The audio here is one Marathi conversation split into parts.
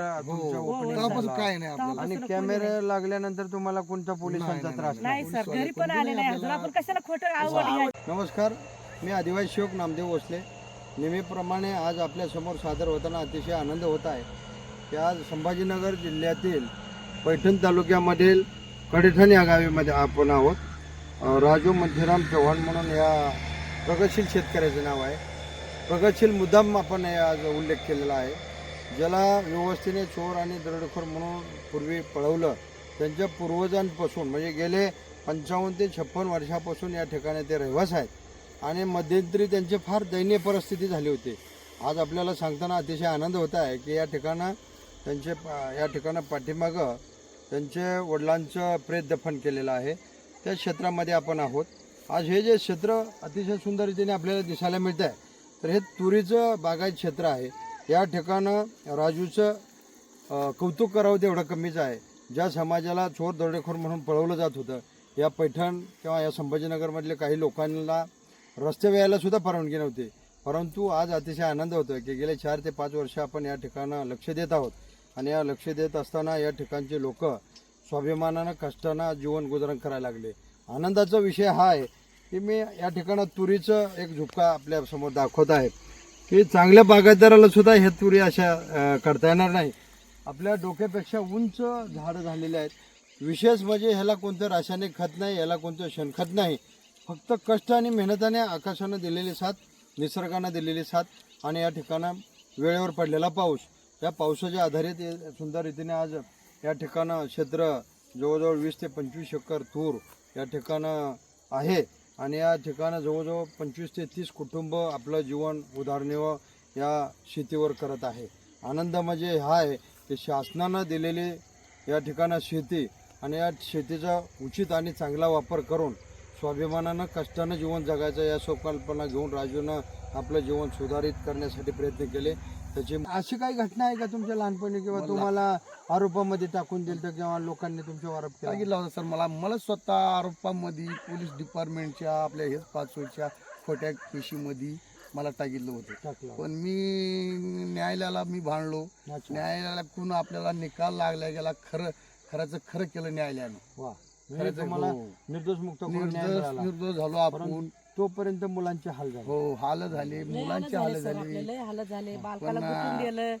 तुमच्या हो, तेव्हापासून झाला. काय नाही आपल्याला. आणि कॅमेरे लागल्यानंतर तुम्हाला कोणत्या पोलिसांचा त्रास नाही नाही सर. घरी पण आले नाही अजून. आपण कशाला खोटं आवड नमस्कार. मी आदिवासी शिवक नामदेव भोसले. नेहमीप्रमाणे आज आपल्यासमोर सादर होताना अतिशय आनंद होत आहे की आज संभाजीनगर जिल्ह्यातील पैठण तालुक्यामधील कडेठण या गावीमध्ये आपण आहोत. अं, राजू मंथीराम चव्हाण म्हणून या प्रगतशील शेतकऱ्याचं नाव आहे. प्रगतशील मुद्दाम आपण हे आज उल्लेख केलेला आहे. ज्याला व्यवस्थेने चोर आणि दरोडेखोर म्हणून पूर्वी पळवलं त्यांच्या पूर्वजांपासून म्हणजे गेले पंचावन्न ते छप्पन वर्षापासून या ठिकाणी ते रहिवास आहेत. आणि मध्यंतरी त्यांची फार दयनीय परिस्थिती झाली होती. आज आपल्याला सांगताना अतिशय आनंद होत आहे की या ठिकाणं त्यांचे पा- या ठिकाणं पाठीमागं त्यांचे वडिलांचं प्रेत दफन केलेलं आहे. त्या क्षेत्रामध्ये आपण आहोत. आज हे जे क्षेत्र अतिशय सुंदर रीतीने आपल्याला दिसायला मिळतं आहे तर हे तुरीचं बागायत क्षेत्र आहे. या ठिकाणं राजूचं कौतुक करावं तेवढं कमीच आहे. ज्या समाजाला चोर दरोडेखोर म्हणून पळवलं जात होतं या पैठण किंवा या संभाजीनगरमधले काही लोकांना रस्ते व्यायलासुद्धा परवानगी नव्हती. परंतु आज अतिशय आनंद होतो की गेले चार ते पाच वर्ष आपण या ठिकाणं लक्ष देत आहोत. आणि या लक्ष देत असताना या ठिकाणचे लोक स्वाभिमानानं कष्टानं जीवन गुजरण करायला लागले. आनंदाचा विषय हा आहे की मी या ठिकाणं तुरीचं एक झुपका आपल्यासमोर दाखवत आहे. की चांगल्या बागायतदाराला सुद्धा हे तुरी अशा करता येणार नाही. आपल्या डोक्यापेक्षा उंच झाडं झालेली आहेत. विशेष म्हणजे ह्याला कोणतं रासायनिक खत नाही ह्याला कोणतं शेणखत नाही. फक्त कष्ट आणि मेहनताने आकाशानं दिलेली साथ निसर्गानं दिलेली साथ आणि या ठिकाणं वेळेवर पडलेला पाऊस. या पावसाच्या आधारित सुंदर रीतीने आज या ठिकाणं क्षेत्र जवळजवळ वीस ते पंचवीस एकर तूर या ठिकाणं आहे. आणि या ठिकाणं जवळजवळ पंचवीस ते तीस कुटुंब आपलं जीवन उदारनिर्वाह या शेतीवर करत आहे. आनंद म्हणजे हा आहे की शासनानं दिलेली या ठिकाणं शेती आणि या शेतीचा उचित आणि चांगला वापर करून स्वाभिमानानं कष्टानं जीवन जगायचं या संकल्पना घेऊन राजूनं आपलं जीवन सुधारित करण्यासाठी प्रयत्न केले. त्याची अशी काही घटना आहे का तुमच्या लहानपणी किंवा तुम्हाला आरोपामध्ये टाकून दिलं किंवा लोकांनी तुमच्यावर आरोप केला? सांगितलं होतं सर मला मला स्वतः आरोपामध्ये पोलीस डिपार्टमेंटच्या आपल्या हेच पाचोळच्या खोट्या केशीमध्ये मला टाकितलं होतं. टाकला. पण मी न्यायालयाला मी भांडलो. न्यायालयाला कोण आपल्याला निकाल लागला गेला खरं खऱ्याचं खरं केलं न्यायालयानं. म्हणजे हो. निर्दोष मुक्त निर्दोष. निर्दोष झालो आपण. तोपर्यंत मुलांचे हाल झाले. हो हाल झाले. मुलांचे हाल झाले लय हाल झाले. बालकाला पण,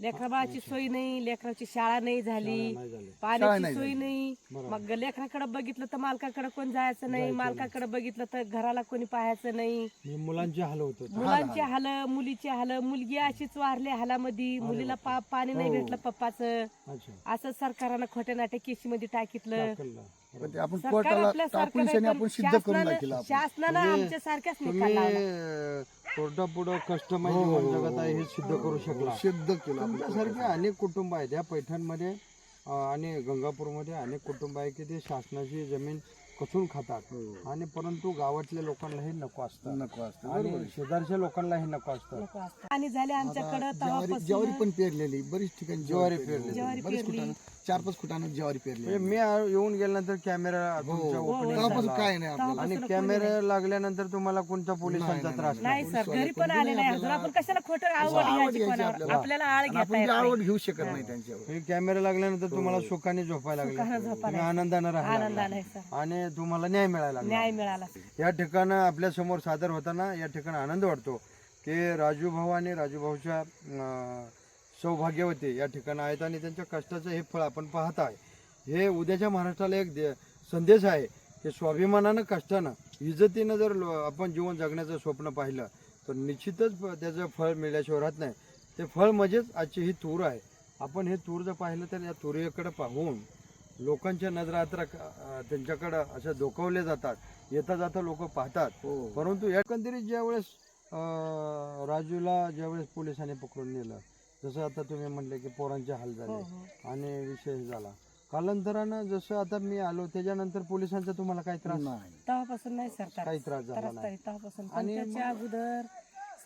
लेकराबाची सोय नाही लेकराची शाळा नाही झाली पाण्याची सोय नाही. मग लेकराकडे बघितलं तर मालकाकडे कोण जायचं नाही मालकाकडे बघितलं तर घराला कोणी पाहायचं नाही. मुलांचे हाल होत मुलांचे हाल मुलीचे हाल मुलगी अशीच वारली हालामध्ये मुलीला पा- पाणी नाही भेटलं पप्पाचं. असं सरकारनं खोट्या नाट्या केसी मध्ये टाकितलं आपण कोर्टाला सिद्ध करून शासनानं आमच्या सारख्याच निकाल कोर्टापुढं कष्टमय जीवन जगत आहे हे सिद्ध करू शकला. सिद्ध केलं आपण. तुमच्यासारखे अनेक कुटुंब आहेत. या पैठणमध्ये अं, आणि गंगापूरमध्ये अनेक कुटुंब आहे की ते शासनाची जमीन कसून खातात. आणि परंतु गावातल्या लोकांना हे नको असतं. नको असतं. आणि शेजारच्या लोकांना हे नको असतं. नको असतं. आणि झाले आमच्याकडं ज्वारी तेव्हापासून ज्वारी पण पेरलेली बरीच ठिकाणी ज्वारी पेरलेली ज्वारी बरीच पेरली. कुठानं चार पाच फुटानं ज्वारी पेरली म्हणजे मी आ- येऊन गेल्यानंतर कॅमेरा तुमच्या opening तेव्हापासून झाला. काय नाही आपल्याला. आणि कॅमेरा लागल्यानंतर तुम्हाला कोणत्या पोलिसांचा त्रास नाही सर घरी पण आले नाही. अजून आपण कशाला खोटं आवड घ्यायची कोणावर? आपल्याला. आळ आणि घेता आपण येत ती आवड घेऊ शकत नाही त्यांच्यावर. हे कॅमेरा लागल्यानंतर तुम्हाला सुखाने झोपायला लागले. तुम्ही आनंदानं राहायला. सर आणि तुम्हाला न्याय मिळायला लागला. न्याय मिळाला या ठिकाणं आपल्यासमोर सादर होताना या ठिकाणी आनंद वाटतो की राजू भाऊ आणि राजू भाऊच्या सौभाग्यवती या ठिकाणी आहेत आणि त्यांच्या कष्टाचं हे फळ आपण पाहत आहे. हे उद्याच्या महाराष्ट्राला एक संदेश आहे की स्वाभिमानानं कष्टानं इज्जतीनं जर आपण जीवन जगण्याचं स्वप्न पाहिलं तर निश्चितच त्याचं फळ मिळल्याशिवाय राहत नाही. ते फळ म्हणजेच आजची ही तूर आहे. आपण हे तूर जर पाहिलं तर या तुरीकडे पाहून लोकांच्या नजरा आता त्यांच्याकडं अशा डोकावले जातात. येता जाता लोक पाहतात. परंतु एकंदरीत ज्यावेळेस राजूला ज्यावेळेस पोलिसांनी पकडून नेलं जसं आता तुम्ही म्हणले की पोरांचे हाल झाले आणि विषय झाला. कालांतरानं जसं आता मी आलो त्याच्यानंतर पोलिसांचा तुम्हाला काही त्रास? नाही. तेव्हापासून नाही सर. त्रास काही त्रास झाला त्रास नाही. तरी तेव्हापासून. पण त्याच्या अगोदर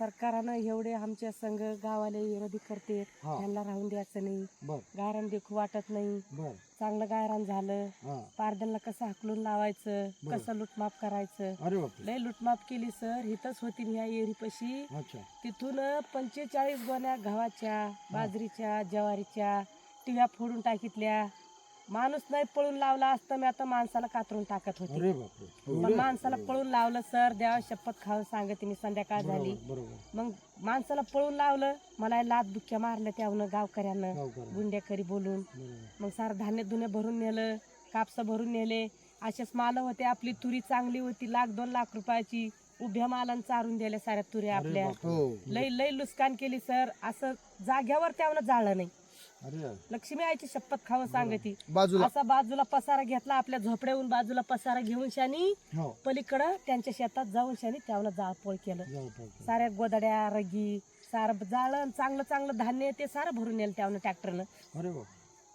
सरकारनं एवढे आमच्या संघ गावाला विरोधी करते. हा. त्यांना राहून द्यायचं नाही. बर. गायरान देखू वाटत नाही. बर. चांगलं गायरान झालं. हा. पारद्यांना कसं हाकलून लावायचं बरं. कसं लुटमाप करायचं? अरे बापरे. लय लुटमाप केली सर. इथंच होती ह्या एरीपाशी. अच्छा. तिथून पंचेचाळीस गोण्या गव्हाच्या बाजरीच्या ज्वारीच्या टिव्या फोडून टाकितल्या. माणूस नाही पळून लावला असतं मी आता माणसाला कातरून टाकत होते. पण माणसाला पळून लावलं सर देवा शपथ खाऊन सांगते मी संध्याकाळ झाली. मग माणसाला पळून लावलं मला लात बुक्क्या मारल्या त्यावनं गावकऱ्यानं. गुंडेकरी बोलून. मग सारं धान्य धुणे भरून नेलं कापसं भरून नेले. असेच माल होते आपली तुरी चांगली होती लाख दोन लाख रुपयाची. उभ्या मालानं चारून दिल्या साऱ्या तुऱ्या आपल्या. हो. लय लय लुस्कान केली सर असं जाग्यावर त्यावनं जाळलं नाही. लक्ष्मी आईची शपथ खावं सांगती. बाजूला. असा बाजूला पसारा घेतला आपल्या झोपड्याहून बाजूला पसारा घेऊन शानी हो. पलीकडं त्यांच्या शेतात जाऊन शानी त्यावनं जाळपोळ केलं. साऱ्या गोदड्या रगी सारं जाळण चांगलं चांगलं धान्य ते सारं भरून नेलं त्यावनं ट्रॅक्टरनं.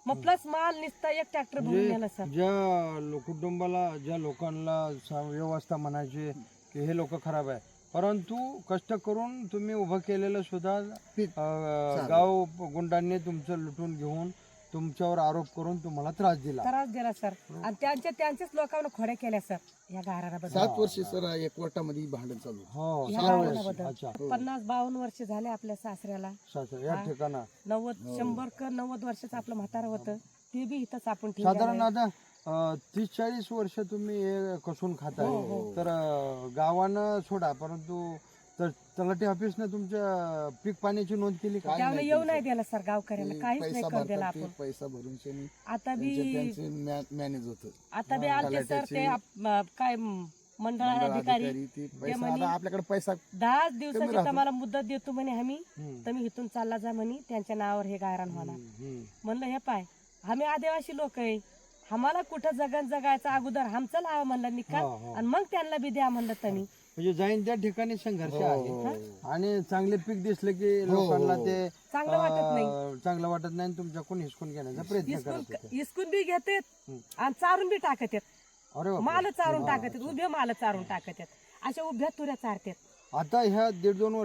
मग प्लस माल निसता एक ट्रॅक्टर भरून नेलं सर ज्या कुटुंबाला ज्या लोकांना व्यवस्था म्हणायची की हे लोक खराब आहे. परंतु कष्ट करून तुम्ही उभं केलेलं सुद्धा पीक अं, गाव गुंडांनी तुमचं लुटून घेऊन तुमच्यावर आरोप करून तुम्हाला त्रास दिला. त्रास दिला सर. आणि त्यांच्या त्यांच्याच लोकांना खोड्या केल्या सर या गाराबद्दल सात वर्ष सर एक कोर्टामध्ये भांडण चालू आहे. हो या सहा वर्ष. अच्छा. पन्नास बावन्न वर्ष झाले आपल्या सासऱ्याला. सासर या ठिकाणा. नव्वद शंभर क नव्वद वर्षाचं आपलं म्हातारं होतं. ते बी इथंच आपण ठेवलेलं साधारण आहे. आता तीस चाळीस वर्ष तुम्ही हे कसून खाताय. हो, तर अं, गावानं सोडा परंतु तर तलाठी ऑफिसनं तुमच्या पीक पाण्याची नोंद केली का? नाही येऊ नाही सर. दिला सर गावकऱ्याला काहीच नाही पैसा करू दिला भरतात ते आपण. पैसा भरून आता बी त्यांचे- त्यांचे मॅ- मॅनेज होतं. आता बी आलते सर ते आप- काय म- मंडळ अधिकारी ते पैसा म्हणे- आता आपल्याकडे पैसा दहा दिवसाची. तुम्हाला मुदत देतो म्हणे आम्ही. हम्म. तुम्ही इथून चालला जा म्हणे त्यांच्या नावावर हे गायरान होणार. हम्म. म्हणलं हे पाय आम्ही आदिवासी लोक आहे. आम्हाला कुठं जगन जगायचं अगोदर आमचं लावा म्हणलं निकाल हो, हो. आणि मग त्यांना बी द्या म्हणलं तुम्ही म्हणजे जाईन त्या ठिकाणी संघर्ष हो, आहे. आणि चांगले पीक दिसले की लोकांना. ते चांगलं वाटत नाही अं, चांगलं वाटत नाही आणि तुमच्याकडून हिसकून घेण्याचा प्रयत्न करत इस्कून होते इस्कून बी घेतात. आणि चारून बी टाकत आहेत अरे. माल चारून टाकत आहेत उभे माल चारून टाकत आहेत अशा उभ्या तुऱ्या चारतात आता ह्या दीड दोन वर्ष